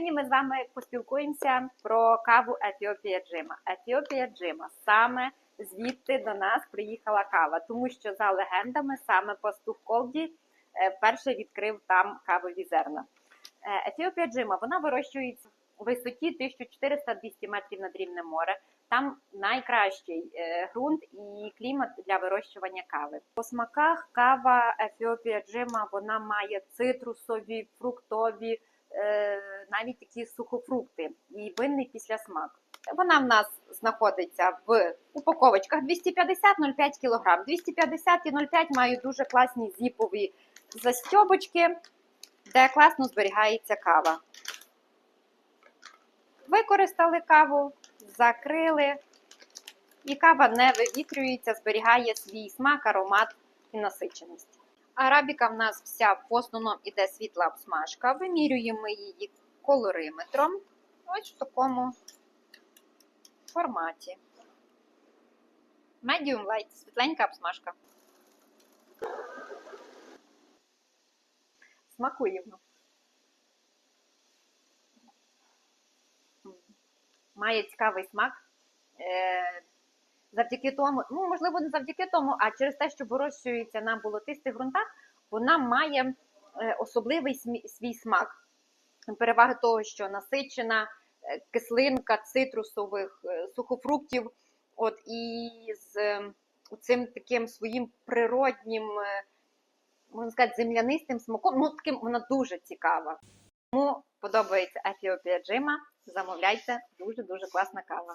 ми з вами поспілкуємося про каву Етіопія Джима. Етіопія Джима саме звідти до нас приїхала кава, тому що за легендами саме пастух Колді е, перший відкрив там кавові зерна. Е, Етіопія Джима вона вирощується у висоті 1400-200 метрів над рівнем моря. Там найкращий е, ґрунт і клімат для вирощування кави. По смаках кава Ефіопія Джима вона має цитрусові, фруктові, навіть такі сухофрукти і винний післясмак. Вона в нас знаходиться в упаковочках 250-0,5 кг. 250 і 0,5 мають дуже класні зіпові застьобочки, де класно зберігається кава. Використали каву, закрили, і кава не вивітрюється, зберігає свій смак, аромат і насиченість. Арабіка в нас вся в основному іде світла обсмажка. Вимірюємо її колориметром. Ось в такому форматі. Medium light, світленька обсмажка. Смакуємо. Має цікавий смак. Завдяки тому, ну можливо, не завдяки тому, а через те, що вирощується на болотистих ґрунтах, вона має е, особливий свій смак. Переваги того, що насичена е, кислинка цитрусових е, сухофруктів, от і з цим таким своїм природнім, можна сказати, землянистим смаком. Ну, таким вона дуже цікава. Тому подобається Ефіопія Джима. Замовляйте, дуже дуже класна кава.